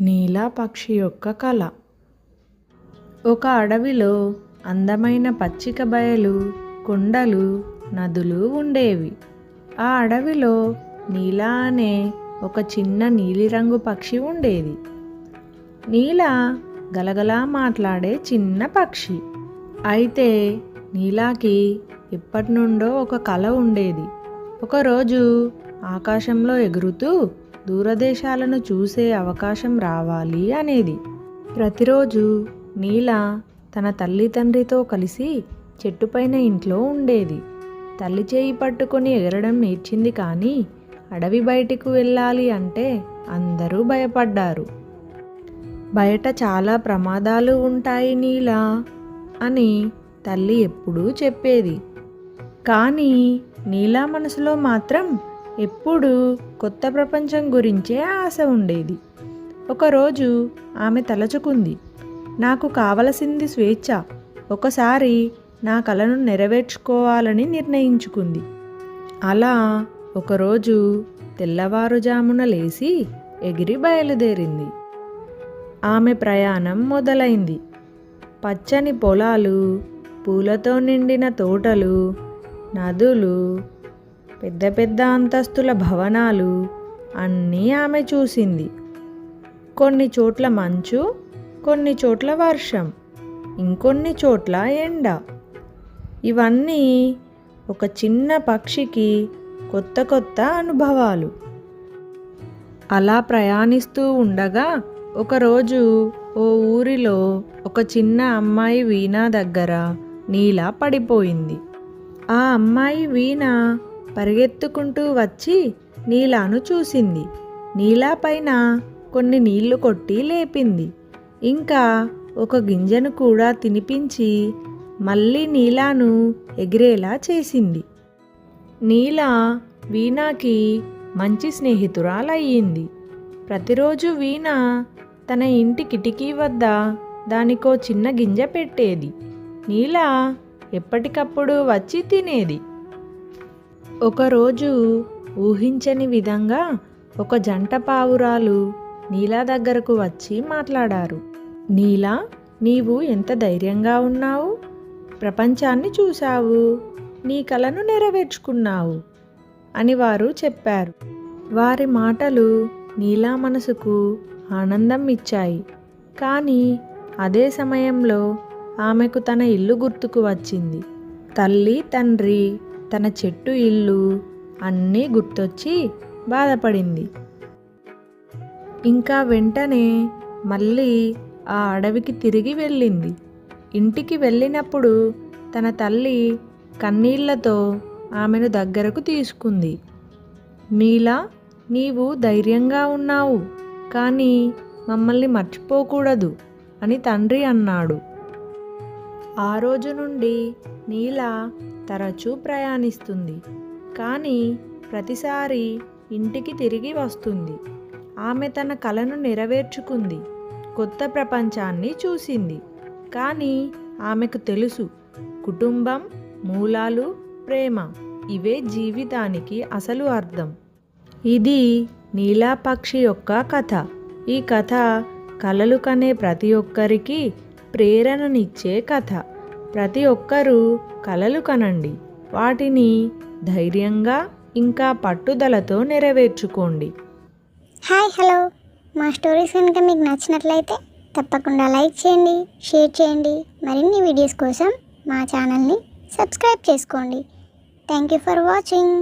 నీలా పక్షి యొక్క కళ ఒక అడవిలో అందమైన పచ్చిక బయలు కొండలు నదులు ఉండేవి. ఆ అడవిలో నీలా అనే ఒక చిన్న నీలిరంగు పక్షి ఉండేది. నీల గలగలా మాట్లాడే చిన్న పక్షి. అయితే నీలాకి ఎప్పటి నుండో ఒక కల ఉండేది. ఒకరోజు ఆకాశంలో ఎగురుతూ దూరదేశాలను చూసే అవకాశం రావాలి అనేది. ప్రతిరోజు నీల తన తల్లి తండ్రితో కలిసి చెట్టుపైన ఇంట్లో ఉండేది. తల్లి చేయి పట్టుకొని ఎగరడం నేర్చింది కానీ అడవి బయటికి వెళ్ళాలి అంటే అందరూ భయపడ్డారు. బయట చాలా ప్రమాదాలు ఉంటాయి నీలా అని తల్లి ఎప్పుడూ చెప్పేది. కానీ నీలా మనసులో మాత్రం ఎప్పుడూ కొత్త ప్రపంచం గురించే ఆశ ఉండేది. ఒకరోజు ఆమె తలచుకుంది నాకు కావలసింది స్వేచ్ఛ. ఒకసారి నా కలను నెరవేర్చుకోవాలని నిర్ణయించుకుంది అలా ఒకరోజు తెల్లవారుజామున లేచి ఎగిరి బయలుదేరింది. ఆమె ప్రయాణం మొదలైంది. పచ్చని పొలాలు పూలతో నిండిన తోటలు నదులు పెద్ద పెద్ద అంతస్తుల భవనాలు అన్నీ ఆమె చూసింది. కొన్ని చోట్ల మంచు కొన్ని చోట్ల వర్షం ఇంకొన్ని చోట్ల ఎండ. ఇవన్నీ ఒక చిన్న పక్షికి కొత్త కొత్త అనుభవాలు. అలా ప్రయాణిస్తూ ఉండగా ఒకరోజు ఓ ఊరిలో ఒక చిన్న అమ్మాయి వీణ దగ్గర నీలా పడిపోయింది. ఆ అమ్మాయి వీణ పరిగెత్తుకుంటూ వచ్చి నీలాను చూసింది. నీలా పైన కొన్ని నీళ్ళు కొట్టి లేపింది. ఇంకా ఒక గింజను కూడా తినిపించి మళ్ళీ నీలాను ఎగిరేలా చేసింది. నీలా వీణాకి మంచి స్నేహితురాలయ్యింది. ప్రతిరోజు వీణ తన ఇంటి కిటికీ వద్ద దానికో చిన్న గింజ పెట్టేది. నీలా ఎప్పటికప్పుడు వచ్చి తినేది. ఒకరోజు ఊహించని విధంగా ఒక జంట పావురాలు నీలా దగ్గరకు వచ్చి మాట్లాడారు. నీలా నీవు ఎంత ధైర్యంగా ఉన్నావు? ప్రపంచాన్ని చూశావు. నీ కలను నెరవేర్చుకున్నావు అని వారు చెప్పారు. వారి మాటలు నీలా మనసుకు ఆనందం ఇచ్చాయి. కానీ అదే సమయంలో ఆమెకు తన ఇల్లు గుర్తుకు వచ్చింది. తల్లి తండ్రి తన చెట్టు ఇల్లు అన్నీ గుర్తొచ్చి బాధపడింది. ఇంకా వెంటనే మళ్ళీ ఆ అడవికి తిరిగి వెళ్ళింది. ఇంటికి వెళ్ళినప్పుడు తన తల్లి కన్నీళ్ళతో ఆమెను దగ్గరకు తీసుకుంది. నీలా నీవు ధైర్యంగా ఉన్నావు కానీ మమ్మల్ని మర్చిపోకూడదు అని తండ్రి అన్నాడు. ఆ రోజు నుండి నీల తరచూ ప్రయాణిస్తుంది. కానీ ప్రతిసారి ఇంటికి తిరిగి వస్తుంది. ఆమె తన కలను నెరవేర్చుకుంది. కొత్త ప్రపంచాన్ని చూసింది. కానీ ఆమెకు తెలుసు కుటుంబం మూలాలు ప్రేమ ఇవే జీవితానికి అసలు అర్థం. ఇది నీలాపక్షి యొక్క కథ. ఈ కథ కలలు కనే ప్రతి ఒక్కరికి ప్రేరణనిచ్చే కథ. ప్రతి ఒక్కరూ కలలు కనండి. వాటిని ధైర్యంగా ఇంకా పట్టుదలతో నెరవేర్చుకోండి. Hi hello. మా స్టోరీస్ కనుక మీకు నచ్చినట్లయితే తప్పకుండా లైక్ చేయండి షేర్ చేయండి. మరిన్ని వీడియోస్ కోసం మా ఛానల్ని సబ్స్క్రైబ్ చేసుకోండి. Thank you for watching.